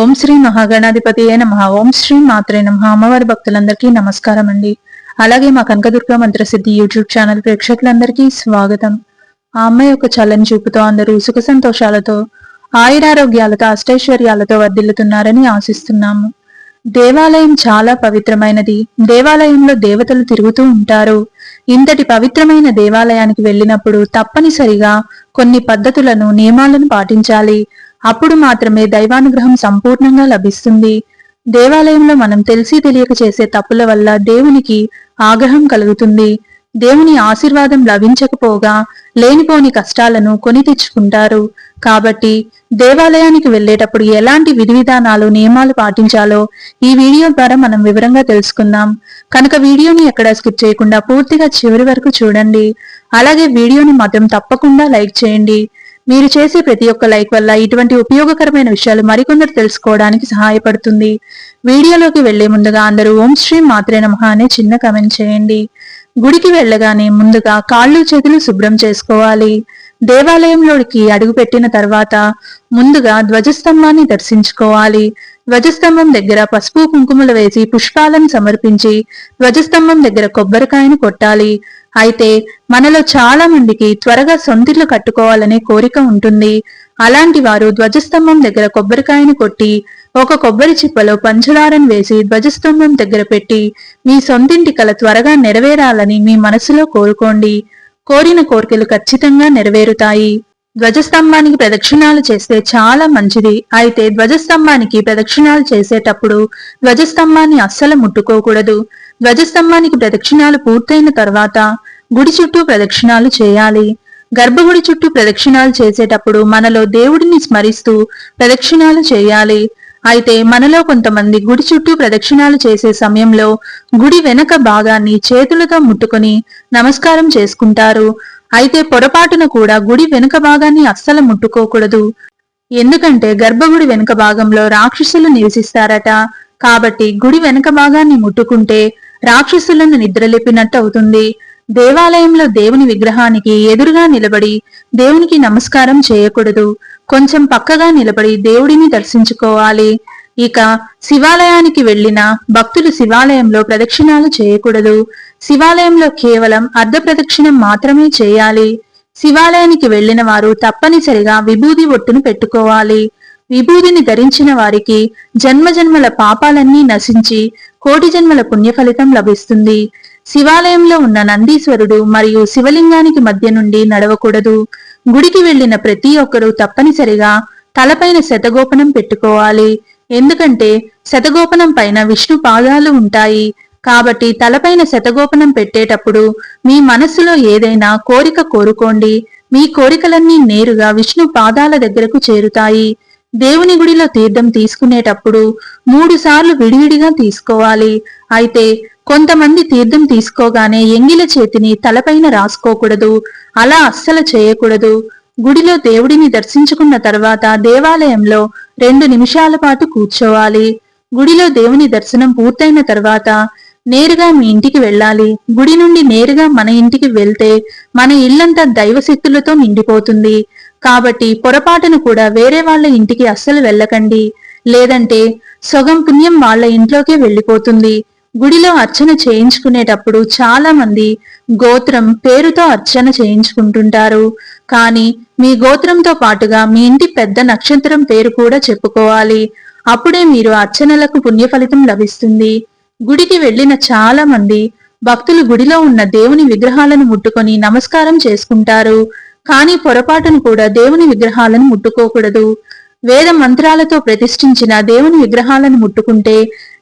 ఓం శ్రీ మహాగణాధిపతి అయిన మహా ఓం శ్రీ మాత్రే నమ. అమ్మవారి భక్తులందరికీ నమస్కారం అండి అలాగే మా కనకదుర్గ మంత్రసిద్ధి యూట్యూబ్ ఛానల్ ప్రేక్షకులందరికీ స్వాగతం. ఆ అమ్మాయి యొక్క చల్లని చూపుతో అందరూ సుఖ సంతోషాలతో ఆయురారోగ్యాలతో అష్టైశ్వర్యాలతో వర్ధిల్లుతున్నారని ఆశిస్తున్నాము. దేవాలయం చాలా పవిత్రమైనది. దేవాలయంలో దేవతలు తిరుగుతూ ఉంటారు. ఇంతటి పవిత్రమైన దేవాలయానికి వెళ్ళినప్పుడు తప్పనిసరిగా కొన్ని పద్ధతులను నియమాలను పాటించాలి. అప్పుడు మాత్రమే దైవానుగ్రహం సంపూర్ణంగా లభిస్తుంది. దేవాలయంలో మనం తెలిసి తెలియక చేసే తప్పుల వల్ల దేవునికి ఆగ్రహం కలుగుతుంది. దేవుని ఆశీర్వాదం లభించకపోగా లేనిపోని కష్టాలను కొని తెచ్చుకుంటారు. కాబట్టి దేవాలయానికి వెళ్ళేటప్పుడు ఎలాంటి విధి విధానాలు నియమాలు పాటించాలో ఈ వీడియో ద్వారా మనం వివరంగా తెలుసుకుందాం. కనుక వీడియోని ఎక్కడ స్కిప్ చేయకుండా పూర్తిగా చివరి వరకు చూడండి. అలాగే వీడియోని మాత్రం తప్పకుండా లైక్ చేయండి. మీరు చేసే ప్రతి ఒక్క లైక్ వల్ల ఇటువంటి ఉపయోగకరమైన విషయాలు మరికొందరు తెలుసుకోవడానికి సహాయపడుతుంది. వీడియోలోకి వెళ్ళే ముందుగా అందరూ ఓం శ్రీ మాత్రే నమ అనే చిన్న కమెంట్ చేయండి. గుడికి వెళ్ళగానే ముందుగా కాళ్ళు చేతులు శుభ్రం చేసుకోవాలి. దేవాలయంలోకి అడుగుపెట్టిన తర్వాత ముందుగా ధ్వజస్తంభాన్ని దర్శించుకోవాలి. ధ్వజస్తంభం దగ్గర పసుపు కుంకుమలు వేసి పుష్పాలను సమర్పించి ధ్వజస్తంభం దగ్గర కొబ్బరికాయను కొట్టాలి. అయితే మనలో చాలా మందికి త్వరగా సొంతిల్లు కట్టుకోవాలనే కోరిక ఉంటుంది. అలాంటి వారు ధ్వజస్తంభం దగ్గర కొబ్బరికాయను కొట్టి ఒక కొబ్బరి చిప్పలో పంచదారను వేసి ధ్వజస్తంభం దగ్గర పెట్టి మీ సొంతింటి కల త్వరగా నెరవేరాలని మీ మనసులో కోరుకోండి. కోరిన కోరికలు ఖచ్చితంగా నెరవేరుతాయి. ధ్వజస్తంభానికి ప్రదక్షిణాలు చేస్తే చాలా మంచిది. అయితే ధ్వజస్తంభానికి ప్రదక్షిణాలు చేసేటప్పుడు ధ్వజస్తంభాన్ని అస్సలు ముట్టుకోకూడదు. ధ్వజస్తంభానికి ప్రదక్షిణాలు పూర్తయిన తర్వాత గుడి చుట్టూ ప్రదక్షిణాలు చేయాలి. గర్భగుడి చుట్టూ ప్రదక్షిణాలు చేసేటప్పుడు మనలో దేవుడిని స్మరిస్తూ ప్రదక్షిణాలు చేయాలి. అయితే మనలో కొంతమంది గుడి చుట్టూ ప్రదక్షిణాలు చేసే సమయంలో గుడి వెనక భాగాన్ని చేతులతో ముట్టుకుని నమస్కారం చేసుకుంటారు. అయితే పొరపాటున కూడా గుడి వెనుక భాగాన్ని అస్సలు ముట్టుకోకూడదు. ఎందుకంటే గర్భగుడి వెనుక భాగంలో రాక్షసులు నివసిస్తారట. కాబట్టి గుడి వెనుక భాగాన్ని ముట్టుకుంటే రాక్షసులను నిద్రలేపినట్టు అవుతుంది. దేవాలయంలో దేవుని విగ్రహానికి ఎదురుగా నిలబడి దేవునికి నమస్కారం చేయకూడదు. కొంచెం పక్కగా నిలబడి దేవుడిని దర్శించుకోవాలి. ఇక శివాలయానికి వెళ్ళిన భక్తులు శివాలయంలో ప్రదక్షిణాలు చేయకూడదు. శివాలయంలో కేవలం అర్ధ ప్రదక్షిణం మాత్రమే చేయాలి. శివాలయానికి వెళ్ళిన వారు తప్పనిసరిగా విభూది ఒట్టును పెట్టుకోవాలి. విభూదిని ధరించిన వారికి జన్మజన్మల పాపాలన్నీ నశించి కోటి జన్మల పుణ్య ఫలితం లభిస్తుంది. శివాలయంలో ఉన్న నందీశ్వరుడు మరియు శివలింగానికి మధ్య నుండి నడవకూడదు. గుడికి వెళ్ళిన ప్రతి ఒక్కరూ తప్పనిసరిగా తలపైన శతగోపనం పెట్టుకోవాలి. ఎందుకంటే శతగోపనం పైన విష్ణు పాదాలు ఉంటాయి. కాబట్టి తలపైన శతగోపనం పెట్టేటప్పుడు మీ మనస్సులో ఏదైనా కోరిక కోరుకోండి. మీ కోరికలన్నీ నేరుగా విష్ణు పాదాల దగ్గరకు చేరుతాయి. దేవుని గుడిలో తీర్థం తీసుకునేటప్పుడు మూడు సార్లు విడివిడిగా తీసుకోవాలి. అయితే కొంతమంది తీర్థం తీసుకోగానే ఎంగిల చేతిని తలపైన రాసుకోకూడదు. అలా అస్సలు చేయకూడదు. గుడిలో దేవుడిని దర్శించుకున్న తర్వాత దేవాలయంలో రెండు నిమిషాల పాటు కూర్చోవాలి. గుడిలో దేవుని దర్శనం పూర్తయిన తర్వాత నేరుగా మీ ఇంటికి వెళ్ళాలి. గుడి నుండి నేరుగా మన ఇంటికి వెళ్తే మన ఇల్లంతా దైవశక్తులతో నిండిపోతుంది. కాబట్టి పొరపాటును కూడా వేరే వాళ్ళ ఇంటికి అస్సలు వెళ్ళకండి. లేదంటే సొగం పుణ్యం వాళ్ళ ఇంట్లోకే వెళ్ళిపోతుంది. గుడిలో అర్చన చేయించుకునేటప్పుడు చాలా మంది గోత్రం పేరుతో అర్చన చేయించుకుంటుంటారు. కానీ మీ గోత్రంతో పాటుగా మీ ఇంటి పెద్ద నక్షత్రం పేరు కూడా చెప్పుకోవాలి. అప్పుడే మీరు అర్చనలకు పుణ్య ఫలితం లభిస్తుంది. గుడికి వెళ్ళిన చాలా మంది భక్తులు గుడిలో ఉన్న దేవుని విగ్రహాలను ముట్టుకొని నమస్కారం చేసుకుంటారు. కానీ పొరపాటును కూడా దేవుని విగ్రహాలను ముట్టుకోకూడదు. వేద మంత్రాలతో ప్రతిష్ఠించిన దేవుని విగ్రహాలను ముట్టుకుంటే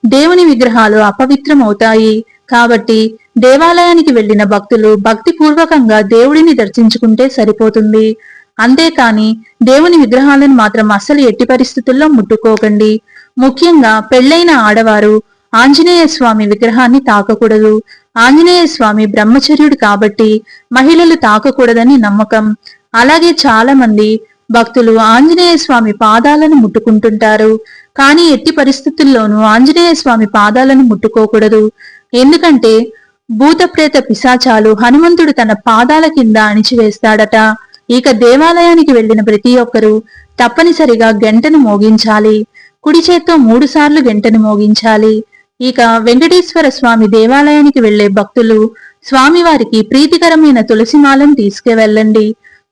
దేవుని విగ్రహాలు అపవిత్రం అవుతాయి కాబట్టి దేవాలయానికి వెళ్ళిన భక్తులు భక్తిపూర్వకంగా దేవుడిని దర్శించుకుంటే సరిపోతుంది. అంతేకాని దేవుని విగ్రహాలను మాత్రం అస్సలు ఎట్టి పరిస్థితుల్లో ముట్టుకోకండి. ముఖ్యంగా పెళ్ళైన ఆడవారు ఆంజనేయ స్వామి విగ్రహాన్ని తాకకూడదు. ఆంజనేయ స్వామి బ్రహ్మచర్యుడు కాబట్టి మహిళలు తాకకూడదని నమ్మకం. అలాగే చాలా మంది భక్తులు ఆంజనేయ స్వామి పాదాలను ముట్టుకుంటుంటారు. కానీ ఎట్టి పరిస్థితుల్లోనూ ఆంజనేయ స్వామి పాదాలను ముట్టుకోకూడదు. ఎందుకంటే భూతప్రేత పిశాచాలు హనుమంతుడు తన పాదాల కింద అణిచివేస్తాడట. ఇక దేవాలయానికి వెళ్ళిన ప్రతి ఒక్కరూ తప్పనిసరిగా గంటను మోగించాలి. కుడి చేత్తో మూడు సార్లు గంటను మోగించాలి. ఇక వెంకటేశ్వర స్వామి దేవాలయానికి వెళ్ళే భక్తులు స్వామివారికి ప్రీతికరమైన తులసిమాలను తీసుకువెళ్ళండి.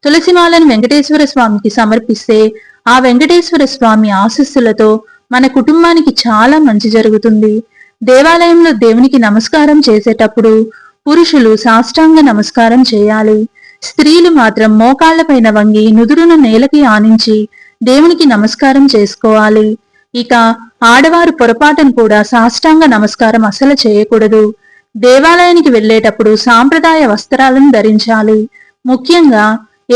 తులసిమాలను వెంకటేశ్వర స్వామికి సమర్పిస్తే ఆ వెంకటేశ్వర స్వామి ఆశస్సులతో మన కుటుంబానికి చాలా మంచి జరుగుతుంది. దేవాలయంలో దేవునికి నమస్కారం చేసేటప్పుడు పురుషులు సాష్టాంగ నమస్కారం చేయాలి. స్త్రీలు మాత్రం మోకాళ్ళపైన వంగి నుదురును నేలకి ఆనించి దేవునికి నమస్కారం చేసుకోవాలి. ఇక ఆడవారు పొరపాటును కూడా సాష్టాంగ నమస్కారం అసలు చేయకూడదు. దేవాలయానికి వెళ్ళేటప్పుడు సాంప్రదాయ వస్త్రాలను ధరించాలి. ముఖ్యంగా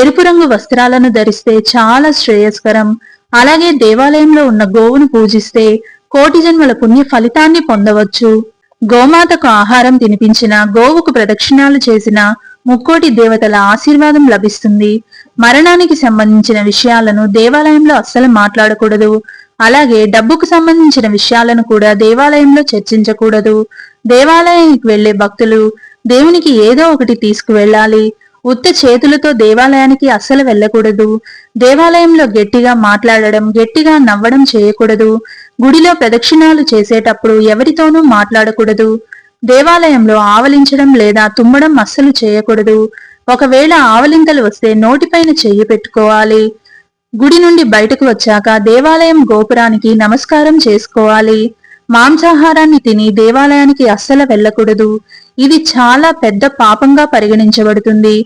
ఎరుపు రంగు వస్త్రాలను ధరిస్తే చాలా శ్రేయస్కరం. అలాగే దేవాలయంలో ఉన్న గోవును పూజిస్తే కోటి జన్మల పుణ్య ఫలితాన్ని పొందవచ్చు. గోమాతకు ఆహారం తినిపించిన గోవుకు ప్రదక్షిణాలు చేసిన ముక్కోటి దేవతల ఆశీర్వాదం లభిస్తుంది. మరణానికి సంబంధించిన విషయాలను దేవాలయంలో అస్సలు మాట్లాడకూడదు. అలాగే డబ్బుకు సంబంధించిన విషయాలను కూడా దేవాలయంలో చర్చించకూడదు. దేవాలయానికి వెళ్ళే భక్తులు దేవునికి ఏదో ఒకటి తీసుకువెళ్ళాలి. ఉత్త చేతులతో దేవాలయానికి అస్సలు వెళ్ళకూడదు. దేవాలయంలో గట్టిగా మాట్లాడడం గట్టిగా నవ్వడం చేయకూడదు. గుడిలో ప్రదక్షిణాలు చేసేటప్పుడు ఎవరితోనూ మాట్లాడకూడదు. దేవాలయంలో ఆవలించడం లేదా తుమ్మడం అస్సలు చేయకూడదు. ఒకవేళ ఆవలింతలు వస్తే నోటిపైన చెయ్యి పెట్టుకోవాలి. గుడి నుండి బయటకు వచ్చాక దేవాలయం గోపురానికి నమస్కారం చేసుకోవాలి. మాంసాహారాన్ని తిని దేవాలయానికి అస్సలు వెళ్ళకూడదు. ఇది చాలా పెద్ద పాపంగా పరిగణించబడుతుంది.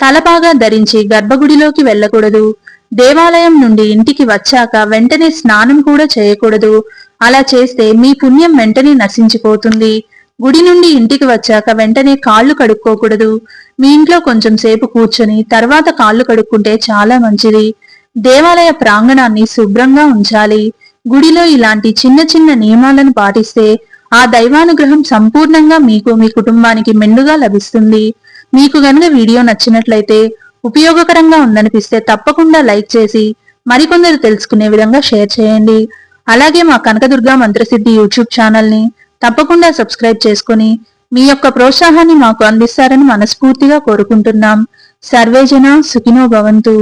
తలపాగా ధరించి గర్భగుడిలోకి వెళ్ళకూడదు. దేవాలయం నుండి ఇంటికి వచ్చాక వెంటనే స్నానం కూడా చేయకూడదు. అలా చేస్తే మీ పుణ్యం వెంటనే నశించిపోతుంది. గుడి నుండి ఇంటికి వచ్చాక వెంటనే కాళ్ళు కడుక్కోకూడదు. మీ ఇంట్లో కొంచెం సేపు కూర్చొని తర్వాత కాళ్ళు కడుక్కుంటే చాలా మంచిది. దేవాలయ ప్రాంగణాన్ని శుభ్రంగా ఉంచాలి. గుడిలో ఇలాంటి చిన్న చిన్న నియమాలను పాటిస్తే ఆ దైవానుగ్రహం సంపూర్ణంగా మీకు మీ కుటుంబానికి మెండుగా లభిస్తుంది. మీకు గనుక వీడియో నచ్చినట్లయితే ఉపయోగకరంగా ఉందనిపిస్తే తప్పకుండా లైక్ చేసి మరికొందరు తెలుసుకునే విధంగా షేర్ చేయండి. అలాగే మా కనకదుర్గా మంత్రసిద్ధి యూట్యూబ్ ఛానల్ని తప్పకుండా సబ్స్క్రైబ్ చేసుకుని మీ యొక్క ప్రోత్సాహాన్ని మాకు అందిస్తారని మనస్ఫూర్తిగా కోరుకుంటున్నాం. సర్వేజన సుఖినో భవంతు.